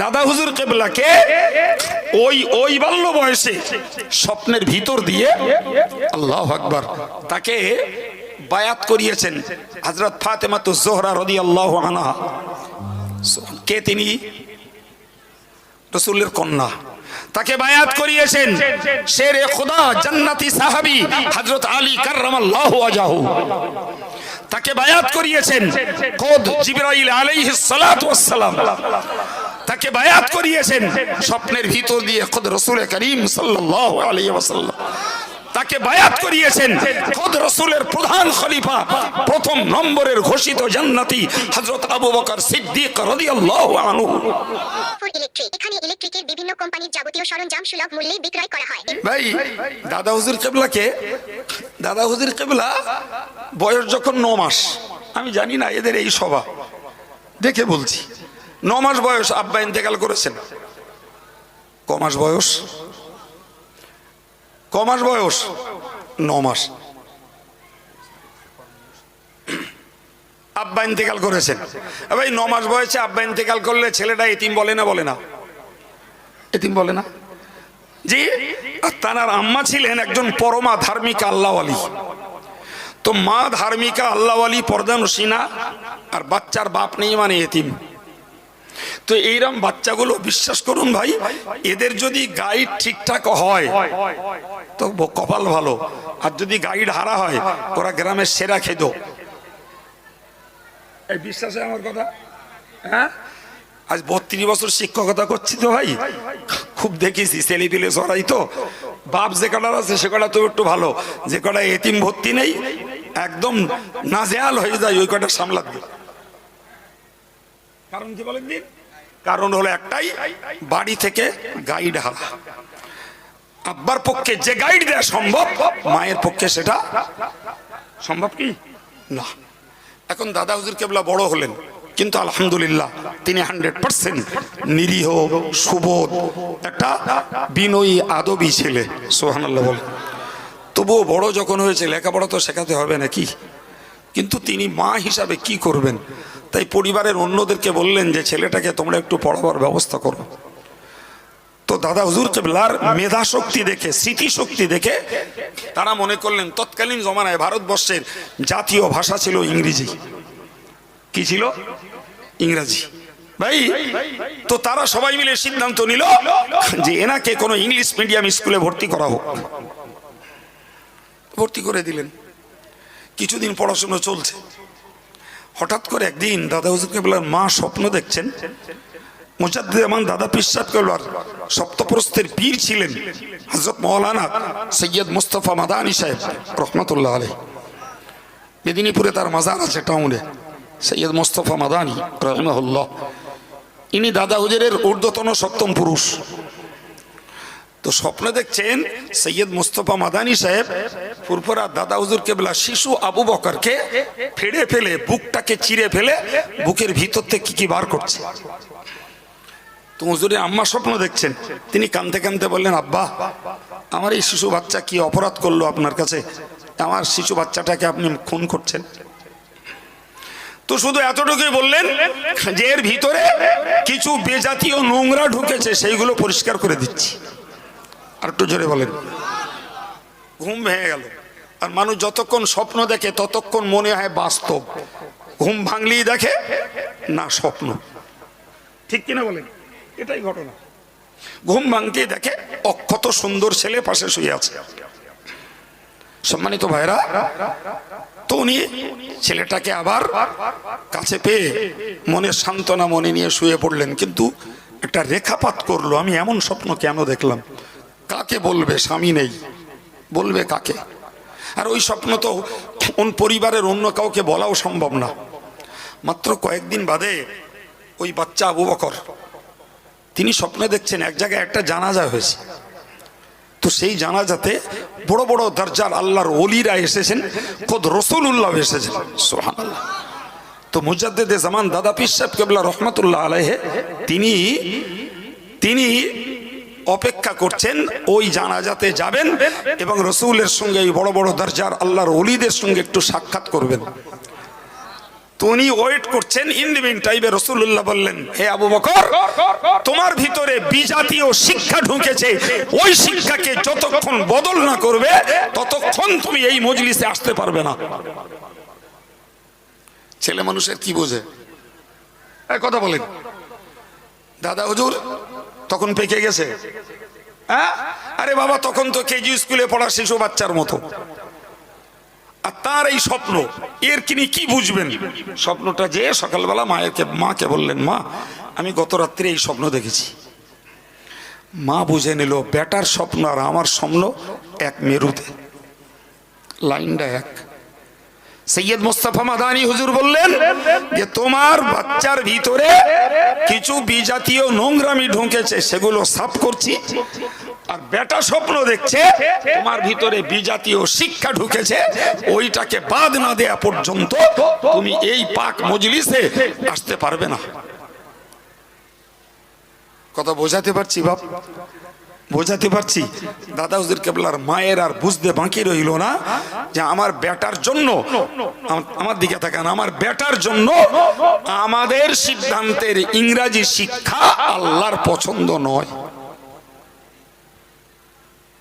দাদা হুজুর কেবলাকে ওই ওই বাল্য বয়সে স্বপ্নের ভিতর দিয়ে আল্লাহ আকবার তাকে বায়াত করিয়েছেন হজরত ফাতেমা তো জোহরা রদি আল্লাহ আনহা। কে তিনি? রসুলের কন্যা। তাকে বায়াত করিয়েছেন শেরে খুদা জান্নাতি সাহাবী হযরত আলী কাররামাল্লাহু ওয়াজাহু। তাকে বায়াত করিয়েছেন খোদ জিবরাইল আলাইহিস সালাম। তাকে বায়াত করিয়েছেন। স্বপ্নের ভিতর দিয়ে খোদ রসুল করিম সাল্লাহ তাকে বায়াত করিয়েছেন। খোদ রসুলের প্রধান খলিফা প্রথম নম্বরের ঘোষিত জান্নাতি হযরত আবু বকর সিদ্দিক রাদিয়াল্লাহু আনহু। এখানে ইলেকট্রিকের বিভিন্ন কোম্পানির যাবতীয় সরঞ্জাম সুলভ মূল্যে বিক্রয় করা হয়। ভাই দাদা হুজুর কেবলাকে দাদা হুজুর কেবলা বয়স যখন ন মাস আমি জানি না এদের এই সভা। দেখে বলছি। ন মাস বয়স আব্বা ইন্তেকাল করেছেন। কমাস বয়স? কমাস বয়স? ন মাস। আব্বা ইন্তেকাল করেছেন। ভাই ন মাস বয়সে আব্বা ইন্তেকাল করলে ছেলেটা এতিম বলে না বলে না? এতিম বলে না? জি? তানার আম্মা ছিলেন একজন পরমা ধার্মিকা আল্লাহওয়ালি। তো মা ধার্মিকা আল্লাহওয়ালি পর্দানুসীনা আর বাচ্চার বাপ নেই মানে এতিম। তো এইরকম বাচ্চাগুলো বিশ্বাস করুন ভাই, এদের যদি গাইড ঠিকঠাক হয়, তো কপাল ভালো। আর যদি গাইড হারা হয়, ওরা গ্রামের সেরা খেদ এই বিশ্বাসে আমার কথা? হ্যাঁ? আজ বত্রিশ বছর শিক্ষকতা করছি তো ভাই। খুব দেখেছি, ছেলে পিলে সরাই তো। বাপ যে কটার আছে, সে কটা তো একটু ভালো। যে কটা এতিম ভর্তি নেই, একদম নাজেয়াল হয়ে যায়, ওই কটা সামলাতে। কারণ কি বলেন দিন? কারণ হলো একটাই, বাড়ি থেকে গাইড হারা আব্বার পক্ষে যে গাইড দেওয়া সম্ভব, মায়ের পক্ষে সেটা সম্ভব কি? না। এখন দাদা হুজুর কেবলা বড় হলেন, কিন্তু আলহামদুলিল্লাহ তিনি হান্ড্রেড পার্সেন্ট নিরীহ, সুবোধ, একটা বিনয়ী, আদবী ছেলে সোহানাল্লাহ বলে তবুও বড় যখন হয়েছে, লেখাপড়া তো শেখাতে হবে নাকি? কিন্তু তিনি মা হিসাবে কি করবেন? তাই পরিবারের অন্যদেরকে বললেন যে, ছেলেটাকে তোমরা একটু পড়াবার ব্যবস্থা করো। তো দাদা হুজুর কেবলার মেধা শক্তি দেখে স্মৃতি শক্তি দেখে তারা মনে করলেন, তৎকালীন জমানায় ভারতবর্ষের জাতীয় ভাষা ছিল ইংরেজি। কি ছিল? ইংরাজি। ভাই, তো তারা সবাই মিলে সিদ্ধান্ত নিল যে, এনাকে কোনো ইংলিশ মিডিয়াম স্কুলে ভর্তি করা হোক। ভর্তি করে দিলেন। কিছুদিন পড়াশুনো চলছে। হঠাৎ করে একদিন দাদা হুজুর কেবলার মা স্বপ্ন দেখছেন। মুজাদ্দিমান দাদা পিসাব কেবলার সপ্তপ্রস্থের পীর ছিলেন হজরত মৌলানা সৈয়দ মুস্তফা মাদানী সাহেব, রহমতুল্লাহ আলী মেদিনীপুরে তার মাজার আছে টাউনে, সৈয়দ মোস্তফা মাদানী, রহমহুল্লাহ। ইনি দাদা হুজুরের ঊর্ধ্বতন সপ্তম পুরুষ। তো স্বপ্ন দেখছেন সৈয়দ মুস্তফা মাদানী সাহেব ফুরফুরা দাদা হুজুর কেবলা শিশু আবু বকরকে ফেড়ে ফেলে, বুকটাকে চিরে ফেলে বুকের ভিতর থেকে কি কি বার করছে? তো হুজুরের আম্মা স্বপ্ন দেখছেন। তিনি কানতে কানতে বললেন, আব্বা, আমার এই শিশু বাচ্চা কি অপরাধ করল আপনার কাছে? আমার শিশু বাচ্চাটাকে আপনি খুন করছেন? তো শুধু এতটুকুই বললেন যে এর ভিতরে কিছু বেজাতীয় নোংরা ঢুকেছে, সেইগুলো পরিষ্কার করে দিচ্ছি। আর একটু জোরে বলেন। ঘুম ভেঙে গেল। আর মানুষ যতক্ষণ স্বপ্ন দেখে, ততক্ষণ মনে হয় বাস্তব। ঘুম ভাঙলেই দেখে না স্বপ্ন। ঠিক কিনা বলেন? এটাই ঘটনা। ঘুম ভাঙতেই দেখে অক্ষত সুন্দর ছেলে পাশে শুয়ে আছে। সম্মানিত ভাইরা তো উনি ছেলেটাকে আবার কাছে পেয়ে মনের সান্ত্বনা মনে নিয়ে শুয়ে পড়লেন। কিন্তু একটা রেখাপাত করল, আমি এমন স্বপ্ন কেন দেখলাম? কাকে বলবে? স্বামী নেই। বলবে কাকে? আর ওই স্বপ্ন তো পরিবারের অন্য কাউকে বলাও সম্ভব না। মাত্র কয়েকদিন বাদে ওই বাচ্চা আবু বকর, তিনি স্বপ্নে দেখছেন, এক জায়গায় একটা জানাজা হয়েছে। তো সেই জানাজাতে বড় বড় দরজার আল্লাহর অলিরা এসেছেন, খোদ রসুল উল্লাহ এসেছেন। সোহান তো মুজাদ্দেদে জামান দাদা পীর সাহেব কেবলা রহমতুল্লাহ আলাইহে, তিনি তিনি অপেক্ষা করছেন, ওই জানাজাতে যাবেন এবং রসুলের সঙ্গে এই বড় বড় দরজার আল্লাহর অলিদের সঙ্গে একটু সাক্ষাৎ করবেন। তো ওয়েট করছেন ইন দিন টাইমে রসুল্লাহ বললেন, হে আবু বকর, তোমার ভিতরে বিজাতীয় শিক্ষা ঢুকেছে। ওই শিক্ষাকে যতক্ষণ বদল না করবে, ততক্ষণ তুমি এই মজলিসে আসতে পারবে না। ছেলে মানুষের কি বোঝে? কথা বলেন। দাদা হুজুর তখন পেকে গেছে? হ্যাঁ? আরে বাবা, তখন তো কেজি স্কুলে পড়া শিশু বাচ্চার মতো। আর তার এই স্বপ্ন, এর তিনি কি বুঝবেন? স্বপ্নটা যে সকালবেলা মায়েরকে মাকে বললেন, মা, আমি গত রাত্রে এই স্বপ্ন দেখেছি। মা বুঝে নিল, বেটার স্বপ্ন আর আমার স্বপ্ন এক মেরুতে। লাইনটা এক। সৈয়দ মোস্তফা মাদানি হুজুর বললেন যে তোমার বাচ্চার ভিতরে কিছু বিজাতীয় নোংরামি ঢুকেছে, সেগুলো সাফ করছি। আর বেটা স্বপ্ন দেখছে, তোমার ভিতরে বিজাতীয় শিক্ষা ঢুকেছে, ওইটাকে বাদ না দেয়া পর্যন্ত তুমি এই পাক মজলিসে আসতে পারবে না। কথা বোঝাতে পারছি বাপ? বোঝাতে পারছি। দাদা হুজুর কেবলার মায়ের আর বুঝতে বাকি রইল না যে আমার বেটার জন্য আমার দিকে তাকান, আমার বেটার জন্য আমাদের সিদ্ধান্তের ইংরাজি শিক্ষা আল্লাহর পছন্দ নয়।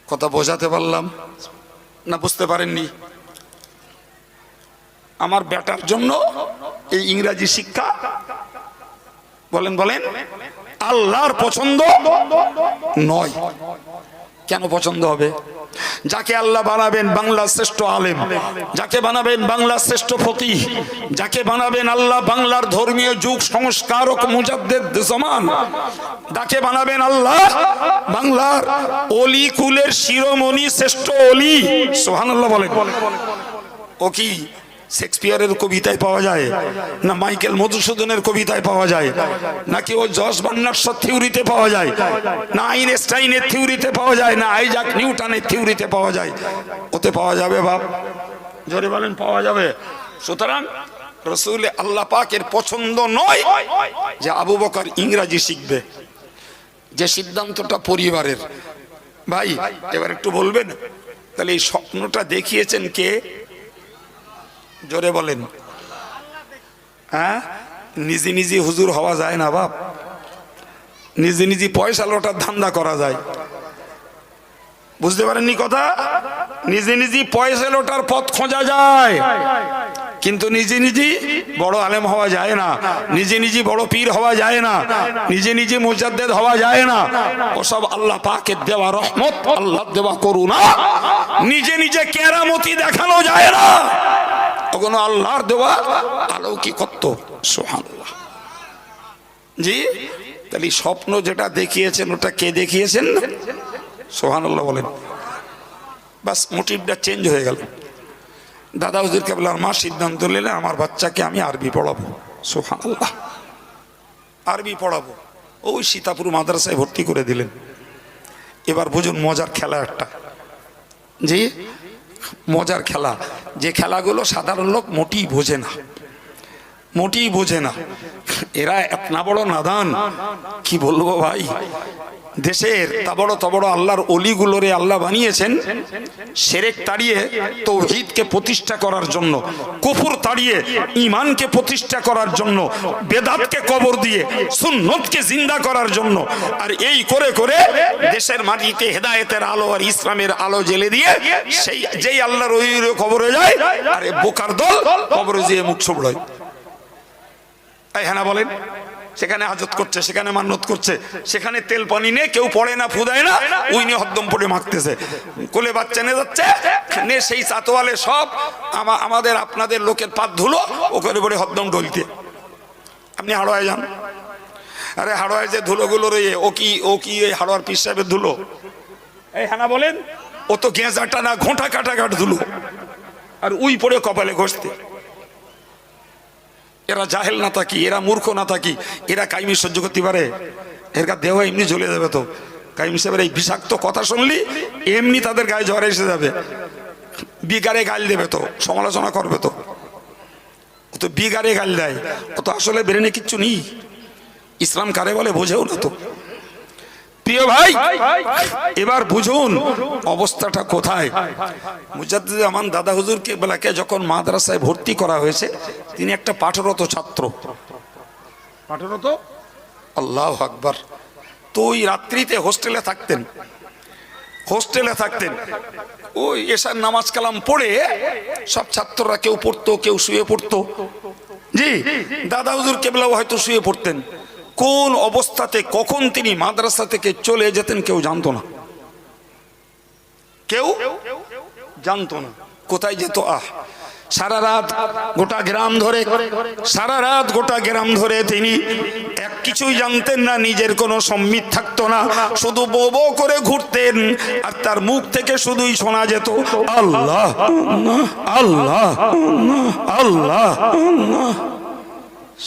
কথা বোঝাতে পারলাম? না, বুঝতে পারেননি। আমার বেটার জন্য এই ইংরাজি শিক্ষা? বলেন বলেন। আল্লাহর পছন্দ নয়। কেন পছন্দ হবে? যাকে আল্লাহ বানাবেন বাংলার শ্রেষ্ঠ আলেম, যাকে বানাবেন বাংলার শ্রেষ্ঠ ফকি যাকে বানাবেন আল্লাহ বাংলার ধর্মীয় যুগ সংস্কারক মুজাদ্দের জমান, যাকে বানাবেন আল্লাহ বাংলার অলি কুলের শিরোমণি শ্রেষ্ঠ অলি। সোহান আল্লাহ ও কি? শেক্সপিয়ারের কবিতায় পাওয়া যায়, না মাইকেল মধুসূদনের কবিতায় পাওয়া যায়, নাকি ও জস বান্নার্সর থিওরিতে পাওয়া যায়, না আইনস্টাইনের থিওরিতে পাওয়া যায়, না আইজাক নিউটনের থিওরিতে পাওয়া যায়। ওতে পাওয়া যাবে বাপ? জোরে বলেন, পাওয়া যাবে। সুতরাং রসুল আল্লাহ পাকের পছন্দ নয় যে আবু বকর ইংরাজি শিখবে, যে সিদ্ধান্তটা পরিবারের। ভাই, এবার একটু বলবেন, তাহলে এই স্বপ্নটা দেখিয়েছেন কে? জোরে বলেন। হ্যাঁ? নিজে নিজে হুজুর হওয়া যায় না বাপ। নিজে নিজে পয়সা লোটার ধান্দা করা যায়। বুঝতে পারেননি কথা? নিজে নিজে পয়সা লোটার পথ খোঁজা যায়। কিন্তু নিজে নিজে বড় আলেম হওয়া যায় না। নিজে নিজে বড় পীর হওয়া যায় না। নিজে নিজে মুজাদ্দেদ হওয়া যায় না। ওসব আল্লাহ পাকের দেওয়া রহমত আল্লাহ দেওয়া করুণা। নিজে নিজে কেরামতি দেখানো যায় না। ওগুলো আল্লাহর দেওয়া আলৌকিকত্ব সোহান্লাহ জি? তাহলে স্বপ্ন যেটা দেখিয়েছেন, ওটা কে দেখিয়েছেন? সোহান আল্লাহ বলেন। বাস মোটিভটা চেঞ্জ হয়ে গেল। দাদা হুজুর কেবলার মা সিদ্ধান্ত নিলেন আমার বাচ্চাকে আমি আরবি পড়াবো। সোহান আল্লাহ আরবি পড়াবো। ওই সীতাপুর মাদ্রাসায় ভর্তি করে দিলেন। এবার বুঝুন মজার খেলা একটা। জি? মজার খেলা। যে খেলাগুলো সাধারণ লোক মোটেই বোঝে না। মোটেই বোঝে না। এরা এত না বড় নাদান। কি বলব ভাই? দেশের তা বড় তা বড় আল্লাহর অলিগুলোরে আল্লাহ বানিয়েছেন, সেরেক তাড়িয়ে তৌহিদকে প্রতিষ্ঠা করার জন্য, কুফুর তাড়িয়ে ইমানকে প্রতিষ্ঠা করার জন্য, বেদাতকে কবর দিয়ে, সুন্নতকে জিন্দা করার জন্য, আর এই করে করে দেশের মাটিতে হেদায়েতের আলো আর ইসলামের আলো জেলে দিয়ে সেই যেই আল্লাহর ওই কবরে যায়, আর বোকার দল কবরে যেয়ে মুখ ছবড়ায় তাই হ্যাঁ বলেন সেখানে হাজত করছে সেখানে মান্নত করছে সেখানে তেল পানি নেই কেউ পড়ে না ফুদায় না উই নিয়ে হদ্দম পড়ে মাখতেছে কোলে বাচ্চা নিয়ে যাচ্ছে নে সেই চাতোয়ালে সব আমাদের আপনাদের লোকের পাত ধুলো ওখানে পড়ে হদ্দম ডলতে আপনি হাড়োয় যান। আরে হাড়োয় যে ধুলোগুলো রয়ে ও কি ও কি এই হাড়োয়ার পিস সাহেবের ধুলো? এই হ্যাঁ না বলেন। ও তো গেঁজাটা না ঘোঁটা কাটা কাট ধুলো। আর উই পড়ে কপালে ঘষতে। এরা জাহেল না থাকি, এরা মূর্খ না থাকি, এরা কাইমি সহ্য করতে পারে। এর দেহ এমনি জ্বলে যাবে তো। কাইমি সাহেবের এই বিষাক্ত কথা শুনলি, এমনি তাদের গায়ে জ্বর এসে যাবে। বিগারে গাল দেবে তো, সমালোচনা করবে তো। ও তো বিগারে গাল দেয়। ও তো আসলে বেরেনে কিচ্ছু নেই। ইসলাম কারে বলে বোঝেও না তো। প্রিয় ভাই, এবার বুঝুন অবস্থাটা কোথায়। মুজাদ্দিদ আমান দাদা হুজুর কেবলাকে যখন মাদ্রাসায় ভর্তি করা হয়েছে তিনি একটা পাঠরত ছাত্র। পাঠরত? আল্লাহ আকবর। তো ওই রাত্রিতে হোস্টেলে থাকতেন। হোস্টেলে থাকতেন। ওই এসার নামাজ কালাম পড়ে সব ছাত্ররা কেউ পড়তো, কেউ শুয়ে পড়তো। জি, দাদা হুজুর কেবলাও হয়তো শুয়ে পড়তেন। কোন অবস্থাতে, কখন তিনি মাদ্রাসা থেকে চলে যেতেন কেউ জানতো না। কেউ? জানতো না। কোথায় যেত? আহ সারা রাত গোটা গ্রাম ধরে, সারা রাত গোটা গ্রাম ধরে তিনি এক কিছুই জানতেন না, নিজের কোনো সম্মিত থাকতো না, শুধু বো বো করে ঘুরতেন, আর তার মুখ থেকে শুধুই শোনা যেত আল্লাহ আল্লাহ আল্লাহ।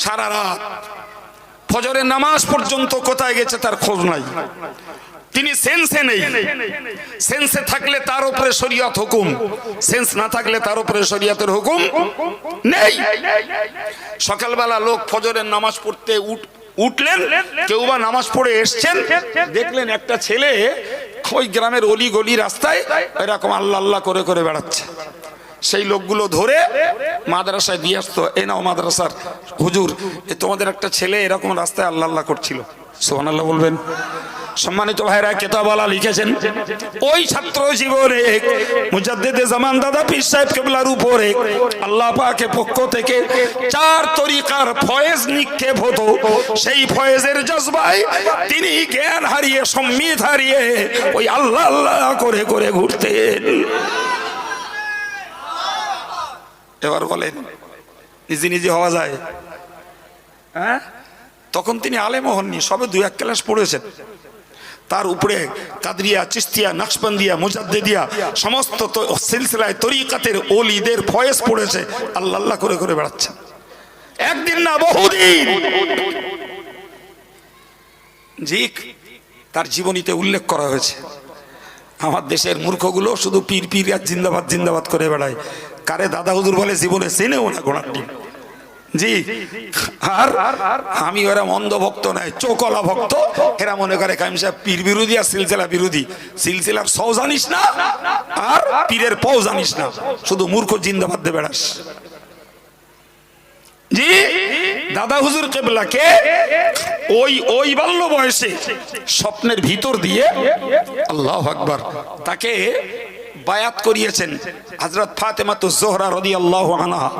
সারা রাত ফজরের নামাজ পর্যন্ত কোথায় গেছে তার খোঁজ নাই। তিনি সেন্সে নেই। সেন্সে থাকলে তার উপরে শরিয়ত হুকুম। সেন্স না থাকলে তার উপরে শরিয়তের হুকুম নেই। সকালবেলা লোক ফজরের নামাজ পড়তে উঠ উঠলেন। কেউ বা নামাজ পড়ে এসছেন। দেখলেন একটা ছেলে ওই গ্রামের অলি গলি রাস্তায় এরকম আল্লাহ আল্লাহ করে করে বেড়াচ্ছে। সেই লোকগুলো ধরে মাদ্রাসায় দিয়ে আসতো, এ নাও মাদ্রাসার, হুজুর তোমাদের একটা ছেলে এরকম রাস্তায় আল্লাহ আল্লাহ করছিল। সোহান আল্লাহ বলবেন। সম্মানিত ভাইরা কেতাবালা লিখেছেন, ওই ছাত্র জীবনে মুজাদ্দেদে জামান দাদা পীর সাহেব কেবলার উপরে আল্লাহ পাকে পক্ষ থেকে চার তরিকার ফয়েজ নিক্ষেপ হতো। সেই ফয়েজের জজবায় তিনি জ্ঞান হারিয়ে, সম্মিত হারিয়ে ওই আল্লাহ আল্লাহ করে করে ঘুরতেন। এবার বলেন, নিজে নিজে হওয়া যায়? হ্যাঁ? তখন তিনি আলেমও হননি, সবে দু এক ক্লাস পড়েছেন। তার উপরে কাদরিয়া চিস্তিয়া নকশবন্দিয়া, মুজাদ্দিদিয়া সমস্ত সিলসিলায় তরিকাতের ওলিদের ফয়েস পড়েছে। আল্লাহ আল্লাহ করে করে বেড়াচ্ছেন। একদিন না, বহুদিন। জি তার জীবনীতে উল্লেখ করা হয়েছে। আমার দেশের মূর্খগুলো শুধু পীর পীর আর জিন্দাবাদ জিন্দাবাদ করে বেড়ায়। কারে দাদা হুজুর বলে, জীবনে চেনেও না গোড়ার আমি ওরা ভক্ত নয় চোকলা ভক্ত। এরা মনে করে পীর বিরোধী আর সিলসিলা বিরোধী। সিলসিলার সৌ জানিস না, আর পীরের পৌ জানিস না। শুধু মূর্খ জিন্দাবাদ বেড়াস। জি, দাদা হুজুর কেবলাকে ওই ওই বাল্য বয়সে স্বপ্নের ভিতর দিয়ে আল্লাহ আকবার তাকে বায়াত করিয়েছেন। হজরত ফাতেমাতু জোহরা রদি আল্লাহ আনহা।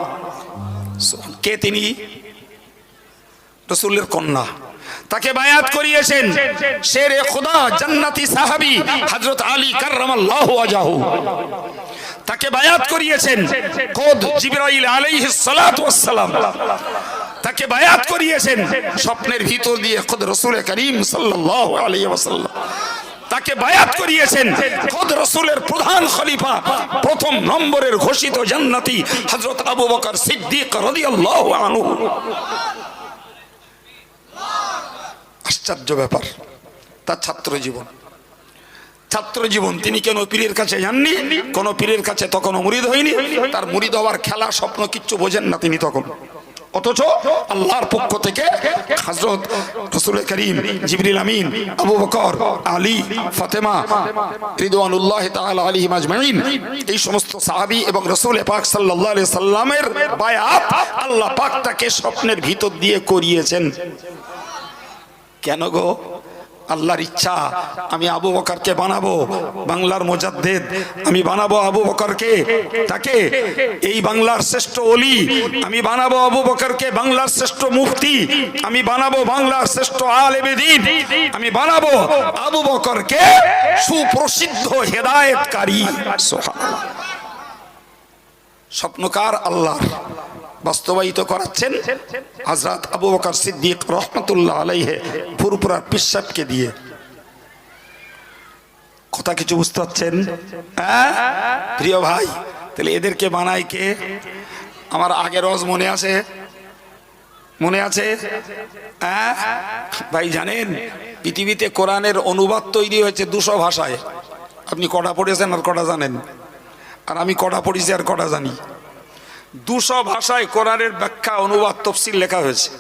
কে তিনি? রসুলের কন্যা। তাকে বায়াত করিয়েছেন শেরে খোদা জান্নাতি সাহাবী হযরত আলী কাররামাল্লাহু ওয়াজাহু। তাকে বায়াত করিয়েছেন খোদ জিবরাইল আলাইহিস সালাতু ওয়াস সালাম তাকে বায়াত করিয়েছেন স্বপ্নের ভিতর দিয়ে খোদ রসুল করিম সাল্লাল্লাহু আলাইহি ওয়াসাল্লাম। তাকে বায়াত করিয়েছেন। খোদ রসুলের প্রধান খলিফা, প্রথম নম্বরের ঘোষিত জান্নাতি হযরত আবু বকর সিদ্দিক আশ্চর্য ব্যাপার, তার ছাত্র জীবন। ছাত্র জীবন, তিনি কেন পীরের কাছে যাননি? কোন পীরের কাছে তখনও মুরিদ হয়নি? তার মুরিদ হওয়ার খেলা, স্বপ্ন কিচ্ছু বোঝেন না তিনি তখন। অথচ আল্লাহর পক্ষ থেকে হজরত রসুল করিম জিবরিল আমিন, আবু বকর, আলী, ফাতেমা রিদওয়ানুল্লাহ আলী মাজমাইন এই সমস্ত সাহাবী এবং রসুল পাক সাল্লাল্লাহু আলাইহি সাল্লামের বায়াত আল্লাহ পাক তাকে স্বপ্নের ভিতর দিয়ে করিয়েছেন। কেন গো? আল্লাহর ইচ্ছা, আমি আবু বকরকে বানাবো, বাংলার মোজাদ্দেদ, আমি বানাবো আবু বকরকে তাকে এই বাংলার শ্রেষ্ঠ অলি আমি বানাবো আবু বকরকে বাংলার শ্রেষ্ঠ মুফতি, আমি বানাবো বাংলার শ্রেষ্ঠ আলেবেদিন আমি বানাবো আবু বকরকে সুপ্রসিদ্ধ হেদায়েতকারী সুবহানাল্লাহ। স্বপ্নকার আল্লাহ বাস্তবায়িত করাচ্ছেন হাজরাত আবু বকর সিদ্দিক রহমতুল্লাহ আলাইহে ফুরপুরার পিসাবকে দিয়ে। কথা কিছু বুঝতে পারছেন? হ্যাঁ? প্রিয় ভাই, তাহলে এদেরকে বানায় কে? আমার আগের রজ মনে আছে? মনে আছে? হ্যাঁ? ভাই, জানেন, পৃথিবীতে কোরআনের অনুবাদ তৈরি হয়েছে দুশো ভাষায়। আপনি কটা পড়েছেন আর কটা জানেন? আর আমি কটা পড়েছি আর কটা জানি? দুশো ভাষায় কোরআনের ব্যাখ্যা, অনুবাদ, তফসিল লেখা হয়েছে।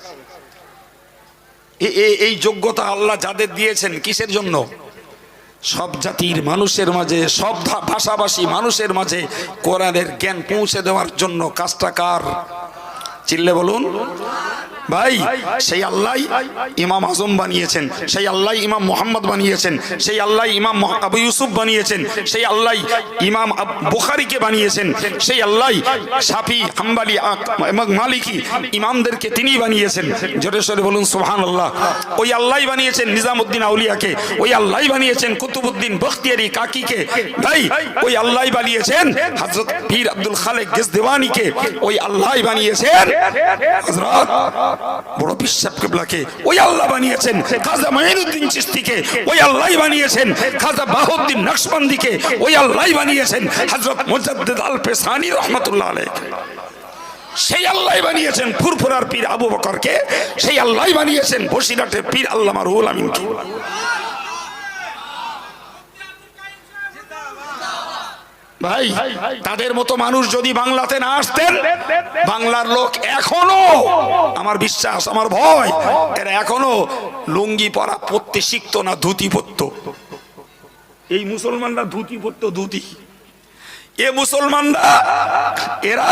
এই যোগ্যতা আল্লাহ যাদের দিয়েছেন, কিসের জন্য? সব জাতির মানুষের মাঝে, সব ভাষাভাষী মানুষের মাঝে কোরআনের জ্ঞান পৌঁছে দেওয়ার জন্য কাজটা কার? চিল্লে বলুন। ভাই সেই আল্লাহ ইমাম আজম বানিয়েছেন সেই আল্লাহ ইমাম মোহাম্মদ বানিয়েছেন সেই আল্লাহ ইমাম আবু ইউসুফ বানিয়েছেন সেই আল্লাহ ইমাম বুখারীকে বানিয়েছেন সেই আল্লাহ সাফি হাম্বালি এবং মালিকি ইমামদেরকে তিনি বানিয়েছেন। জোরে সরে বলুন সোহান আল্লাহ ওই আল্লাহ বানিয়েছেন নিজামুদ্দিন আউলিয়াকে ওই আল্লাহ বানিয়েছেন কুতুবুদ্দিন বখতিয়ারি কাকিকে। ভাই ওই আল্লাহ বানিয়েছেন হযরত পীর আব্দুল খালেক গেজদেওয়ানিকে ওই আল্লাহ বানিয়েছেন। হযরত বড় বিশ্বাস কেবলাকে ওই আল্লাহ বানিয়েছেন, খাজা মাইনুদ্দিন চিস্তিকে ওই আল্লাহ বানিয়েছেন, খাজা বাহুদ্দিন নকশবন্দিকে ওই আল্লাহ বানিয়েছেন, হযরত মুজাদ্দিদ আল পেসানি রহমাতুল্লাহ আলাইহি। সেই আল্লাহ বানিয়েছেন ফুরফুরার পীর আবু বকরকে, সেই আল্লাহ বানিয়েছেন বসিরহাটের পীর আল্লামা রুহুল আমিনকে। ভাই, তাদের মতো মানুষ যদি বাংলাতে না আসতেন, বাংলার লোক এখনও আমার বিশ্বাস, আমার ভয়, এরা এখনও লুঙ্গি পরা পড়তে শিখতো না, ধুতি পরতো। এই মুসলমানরা ধুতি পরতো, ধুতি। এ মুসলমানরা, এরা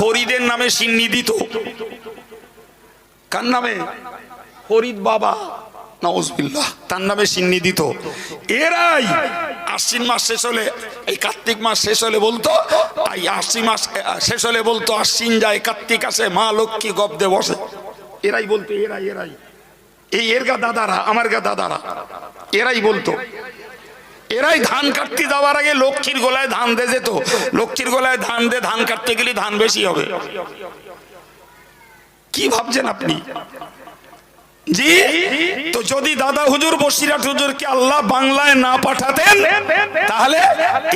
ফরিদের নামে সিন্নি দিত। কার নামে? ফরিদ বাবা নওয়াজবিল্লাহ তার নামে সিন্নি দিত। এরাই আশ্বিন মাস শেষ হলে, এই কার্তিক মাস শেষ হলে বলতো এই আশ্বিন মাস শেষ হলে বলতো, আশ্বিন যায়, কার্তিক আসে, মা লক্ষ্মী গপ্দে বসে। এরাই বলতো, এরাই এরাই। এই এর গা দাদারা, আমার গা দাদারা, এরাই বলতো। এরাই ধান কাটতে যাওয়ার আগে লক্ষ্মীর গোলায় ধান দে যেত। লক্ষ্মীর গোলায় ধান দে ধান কাটতে গেলে ধান বেশি হবে। কি ভাবছেন আপনি? জি? তো যদি দাদা হুজুর বসিরাট হুজুরকে আল্লাহ বাংলায় না পাঠাতেন, তাহলে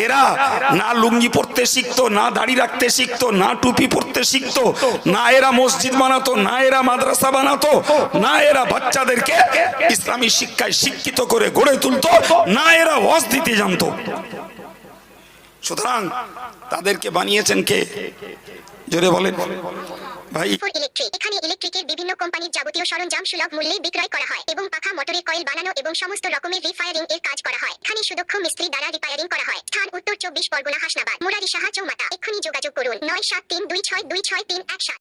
এরা না লুঙ্গি পরতে শিখতো, না দাড়ি রাখতে শিখতো, না টুপি পরতে শিখতো, না এরা মসজিদ বানাতো, না এরা মাদ্রাসা বানাতো, না এরা বাচ্চাদেরকে ইসলামী শিক্ষায় শিক্ষিত করে গড়ে তুলতো, না এরা ওয়াজ দিতে জানতো। সুতরাং তাদেরকে বানিয়েছেন কে? জোরে বলেন। ভাই। ইলেকট্রিক এখানে ইলেকট্রিকের বিভিন্ন কোম্পানির যাবতীয় সরঞ্জাম সুলভ মূল্যে বিক্রয় করা হয় এবং পাখা মোটরে কয়েল বানানো এবং সমস্ত রকমের রিফায়ারিং এর কাজ করা হয়। এখানে সুদক্ষ মিস্ত্রি দ্বারা রিপেয়ারিং করা হয়। স্থান উত্তর চব্বিশ পরগনা হাসনাবাদ। মুরারি সাহা চৌমাতা। এক্ষুনি যোগাযোগ করুন নয় সাত তিন দুই ছয় দুই ছয় তিন এক সাত।